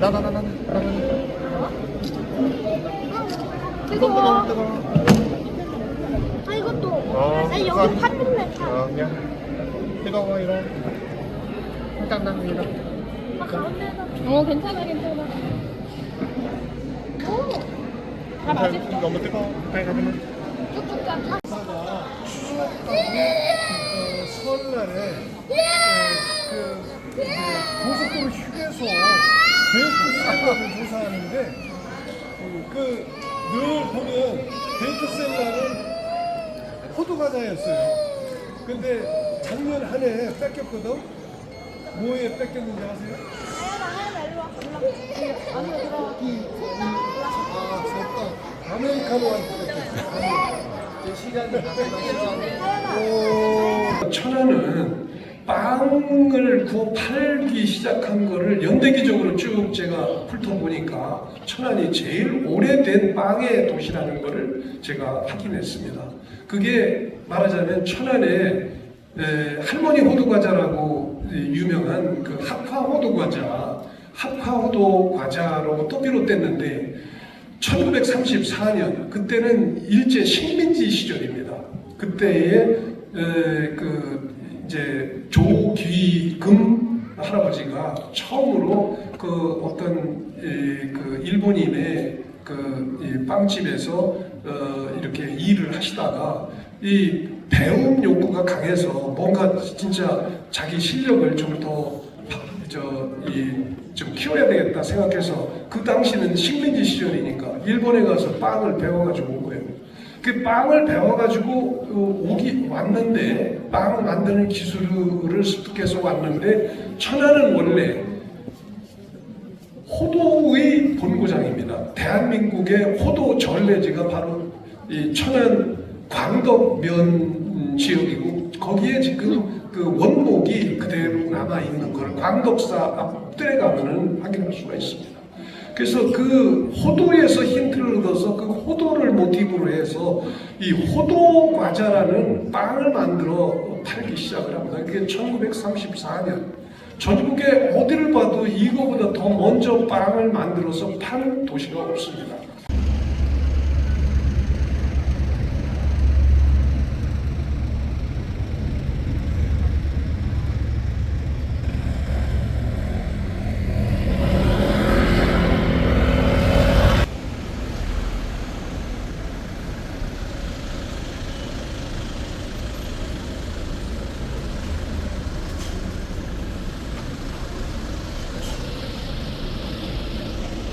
나 나 나 나 나 나. 뜨거워. 뜨거워. 아 이것도. 어, 나 뜨거워. 여기 팥죽네 팥. 어 그냥 뜨거워 이런. 일단 난 이런. 아 가운데다. 어 괜찮아 괜찮아. 오. 다 맛있어. 너무 뜨거워. 가까이 가면. 쭉쭉 짜. 설날에 그 이제 고속도로 휴게소 베이크 셀러를 조사하는데 그 늘 보면 베이크 셀러는 호두 과자였어요. 근데 작년 한 해 뺏겼거든. 뭐에 뺏겼는지 아세요? 아, 셋다 아메리카노한테 뺏겼어. 천안은 빵을 구워 팔기 시작한 거를 연대기적으로 쭉 제가 훑어보니까 천안이 제일 오래된 빵의 도시라는 거를 제가 확인했습니다. 그게 말하자면 천안에 에, 할머니 호두 과자라고 유명한 그 합화 호두 과자, 합화 호두 과자로 또 비롯됐는데 1934년 그때는 일제 식민지 시절입니다. 그때에 에, 그 이제 조귀금 할아버지가 처음으로 그 어떤 이, 그 일본인의 그이 빵집에서 어, 이렇게 일을 하시다가 이 배움 욕구가 강해서 뭔가 진짜 자기 실력을 좀더저이좀 키워야 되겠다 생각해서 그 당시는 식민지 시절이니까 일본에 가서 빵을 배워가지고 온 거예요. 그 빵을 배워가지고 어, 오기 왔는데 빵 만드는 기술을 습득해서 왔는데 천안은 원래 호도의 본고장입니다. 대한민국의 호도 전래지가 바로 이 천안 광덕면 지역이고 거기에 지금 그 원목이 그대로 남아 있는 걸 광덕사 앞뜰에 가면은 확인할 수가 있습니다. 그래서 그 호도에서 힌트를 얻어서 그 호도를 모티브로 해서 이 호도 과자라는 빵을 만들어 팔기 시작을 합니다. 그게 1934년 전국에 어디를 봐도 이거보다 더 먼저 빵을 만들어서 파는 도시가 없습니다.